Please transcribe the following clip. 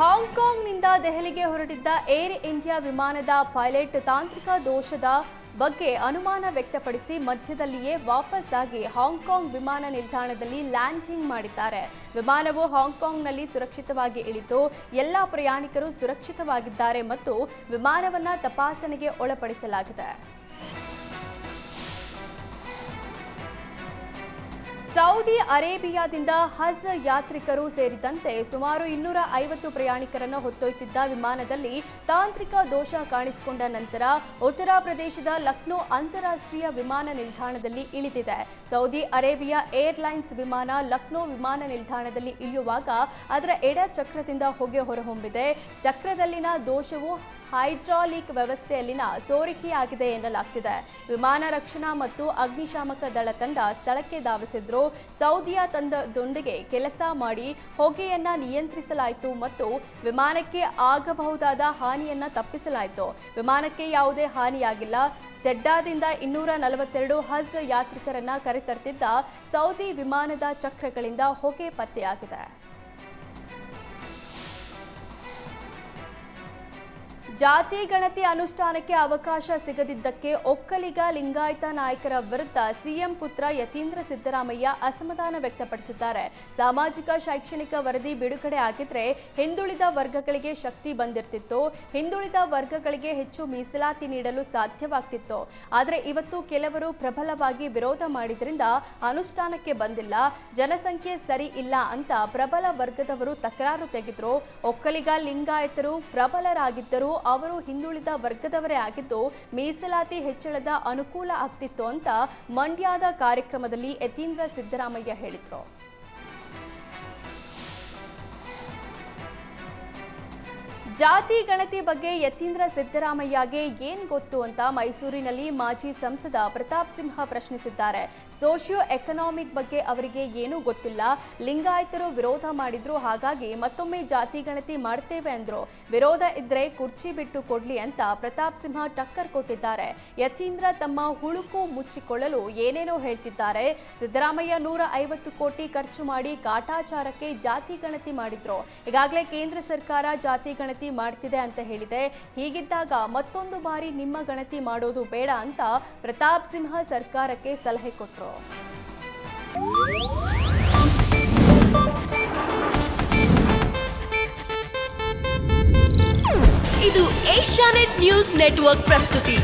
ಹಾಂಗ್ಕಾಂಗ್ನಿಂದ ದೆಹಲಿಗೆ ಹೊರಟಿದ್ದ air India ವಿಮಾನದ ಪೈಲಟ್ ತಾಂತ್ರಿಕ ದೋಷದ ಬಗ್ಗೆ ಅನುಮಾನ ವ್ಯಕ್ತಪಡಿಸಿ ಮಧ್ಯದಲ್ಲಿಯೇ ವಾಪಸ್ ಆಗಿ ಹಾಂಗ್ಕಾಂಗ್ ವಿಮಾನ ನಿಲ್ದಾಣದಲ್ಲಿ ಲ್ಯಾಂಡಿಂಗ್ ಮಾಡಿದ್ದಾರೆ. ವಿಮಾನವು ಹಾಂಗ್ಕಾಂಗ್ನಲ್ಲಿ ಸುರಕ್ಷಿತವಾಗಿ ಇಳಿತು ಎಲ್ಲ ಪ್ರಯಾಣಿಕರು ಸುರಕ್ಷಿತವಾಗಿದ್ದಾರೆ ಮತ್ತು ವಿಮಾನವನ್ನು ತಪಾಸಣೆಗೆ ಒಳಪಡಿಸಲಾಗಿದೆ. ಸೌದಿ ಅರೇಬಿಯಾದಿಂದ ಹಜ್ ಯಾತ್ರಿಕರು ಸೇರಿದಂತೆ ಸುಮಾರು ಇನ್ನೂರ ಐವತ್ತು ಪ್ರಯಾಣಿಕರನ್ನು ಹೊತ್ತೊಯ್ತಿದ್ದ ವಿಮಾನದಲ್ಲಿ ತಾಂತ್ರಿಕ ದೋಷ ಕಾಣಿಸಿಕೊಂಡ ನಂತರ ಉತ್ತರ ಪ್ರದೇಶದ ಲಕ್ನೋ ಅಂತಾರಾಷ್ಟ್ರೀಯ ವಿಮಾನ ನಿಲ್ದಾಣದಲ್ಲಿ ಇಳಿದಿದೆ. ಸೌದಿ ಅರೇಬಿಯಾ ಏರ್ಲೈನ್ಸ್ ವಿಮಾನ ಲಕ್ನೋ ವಿಮಾನ ನಿಲ್ದಾಣದಲ್ಲಿ ಇಳಿಯುವಾಗ ಅದರ ಎಡ ಚಕ್ರದಿಂದ ಹೊಗೆ ಹೊರಹೊಮ್ಮಿದೆ. ಚಕ್ರದಲ್ಲಿನ ದೋಷವು ಹೈಡ್ರಾಲಿಕ್ ವ್ಯವಸ್ಥೆಯಲ್ಲಿನ ಸೋರಿಕೆಯಾಗಿದೆ ಎನ್ನಲಾಗ್ತಿದೆ. ವಿಮಾನ ರಕ್ಷಣಾ ಮತ್ತು ಅಗ್ನಿಶಾಮಕ ದಳ ತಂಡ ಸ್ಥಳಕ್ಕೆ ಧಾವಿಸಿದ್ರು. ಸೌದಿಯ ತಂಡದೊಂದಿಗೆ ಕೆಲಸ ಮಾಡಿ ಹೊಗೆಯನ್ನ ನಿಯಂತ್ರಿಸಲಾಯಿತು ಮತ್ತು ವಿಮಾನಕ್ಕೆ ಆಗಬಹುದಾದ ಹಾನಿಯನ್ನ ತಪ್ಪಿಸಲಾಯಿತು. ವಿಮಾನಕ್ಕೆ ಯಾವುದೇ ಹಾನಿಯಾಗಿಲ್ಲ. ಜಡ್ಡಾದಿಂದ ಇನ್ನೂರ ನಲವತ್ತೆರಡು ಹಜ್ ಯಾತ್ರಿಕರನ್ನ ಕರೆತರ್ತಿದ್ದ ಸೌದಿ ವಿಮಾನದ ಚಕ್ರಗಳಿಂದ ಹೊಗೆ ಪತ್ತೆಯಾಗಿದೆ. ಜಾತಿ ಗಣತಿ ಅನುಷ್ಠಾನಕ್ಕೆ ಅವಕಾಶ ಸಿಗದಿದ್ದಕ್ಕೆ ಒಕ್ಕಲಿಗ ಲಿಂಗಾಯತ ನಾಯಕರ ವಿರುದ್ಧ ಸಿಎಂ ಪುತ್ರ ಯತೀಂದ್ರ ಸಿದ್ದರಾಮಯ್ಯ ಅಸಮಾಧಾನ ವ್ಯಕ್ತಪಡಿಸಿದ್ದಾರೆ. ಸಾಮಾಜಿಕ, ಶೈಕ್ಷಣಿಕ ವರದಿ ಬಿಡುಗಡೆ ಆಗಿದ್ರೆ ಹಿಂದುಳಿದ ವರ್ಗಗಳಿಗೆ ಶಕ್ತಿ ಬಂದಿರ್ತಿತ್ತು. ಹಿಂದುಳಿದ ವರ್ಗಗಳಿಗೆ ಹೆಚ್ಚು ಮೀಸಲಾತಿ ನೀಡಲು ಸಾಧ್ಯವಾಗ್ತಿತ್ತು. ಆದರೆ ಇವತ್ತು ಕೆಲವರು ಪ್ರಬಲವಾಗಿ ವಿರೋಧ ಮಾಡಿದ್ರಿಂದ ಅನುಷ್ಠಾನಕ್ಕೆ ಬಂದಿಲ್ಲ. ಜನಸಂಖ್ಯೆ ಸರಿ ಇಲ್ಲ ಅಂತ ಪ್ರಬಲ ವರ್ಗದವರು ತಕರಾರು ತೆಗೆದ್ರು. ಒಕ್ಕಲಿಗ, ಲಿಂಗಾಯತರು ಪ್ರಬಲರಾಗಿದ್ದರು ಅವರು ಹಿಂದುಳಿದ ವರ್ಗದವರೇ ಆಗಿದ್ದು ಮೀಸಲಾತಿ ಹೆಚ್ಚಳದ ಅನುಕೂಲ ಆಗ್ತಿತ್ತು ಅಂತ ಮಂಡ್ಯದ ಕಾರ್ಯಕ್ರಮದಲ್ಲಿ ಯತೀಂದ್ರ ಸಿದ್ದರಾಮಯ್ಯ ಹೇಳಿದ್ರು. ಜಾತಿ ಗಣತಿ ಬಗ್ಗೆ ಯತೀಂದ್ರ ಸಿದ್ದರಾಮಯ್ಯಗೆ ಏನ್ ಗೊತ್ತು ಅಂತ ಮೈಸೂರಿನಲ್ಲಿ ಮಾಜಿ ಸಂಸದ ಪ್ರತಾಪ್ ಸಿಂಹ ಪ್ರಶ್ನಿಸಿದ್ದಾರೆ. ಸೋಷಿಯೋ ಎಕನಾಮಿಕ್ ಬಗ್ಗೆ ಅವರಿಗೆ ಏನೂ ಗೊತ್ತಿಲ್ಲ. ಲಿಂಗಾಯತರು ವಿರೋಧ ಮಾಡಿದ್ರು, ಹಾಗಾಗಿ ಮತ್ತೊಮ್ಮೆ ಜಾತಿ ಗಣತಿ ಮಾಡ್ತೇವೆ ಅಂದ್ರು. ವಿರೋಧ ಇದ್ರೆ ಕುರ್ಚಿ ಬಿಟ್ಟು ಕೊಡ್ಲಿ ಅಂತ ಪ್ರತಾಪ್ ಸಿಂಹ ಟಕ್ಕರ್ ಕೊಟ್ಟಿದ್ದಾರೆ. ಯತೀಂದ್ರ ತಮ್ಮ ಹುಳುಕು ಮುಚ್ಚಿಕೊಳ್ಳಲು ಏನೇನೋ ಹೇಳ್ತಿದ್ದಾರೆ. ಸಿದ್ದರಾಮಯ್ಯ ನೂರ ಐವತ್ತು ಕೋಟಿ ಖರ್ಚು ಮಾಡಿ ಕಾಟಾಚಾರಕ್ಕೆ ಜಾತಿ ಗಣತಿ ಮಾಡಿದ್ರು. ಈಗಾಗಲೇ ಕೇಂದ್ರ ಸರ್ಕಾರ ಜಾತಿ ಗಣತಿ ಮಾಡ್ತಿದೆ ಅಂತ ಹೇಳಿದೆ. ಹೀಗಿದ್ದಾಗ ಮತ್ತೊಂದು ಬಾರಿ ನಿಮ್ಮ ಗಣತಿ ಮಾಡೋದು ಬೇಡ ಅಂತ ಪ್ರತಾಪ್ ಸಿಂಹ ಸರ್ಕಾರಕ್ಕೆ ಸಲಹೆ ಕೊಟ್ಟರು ಇದು ಏಷ್ಯಾನೆಟ್ ನ್ಯೂಸ್ ನೆಟ್ವರ್ಕ್ ಪ್ರಸ್ತುತಿ.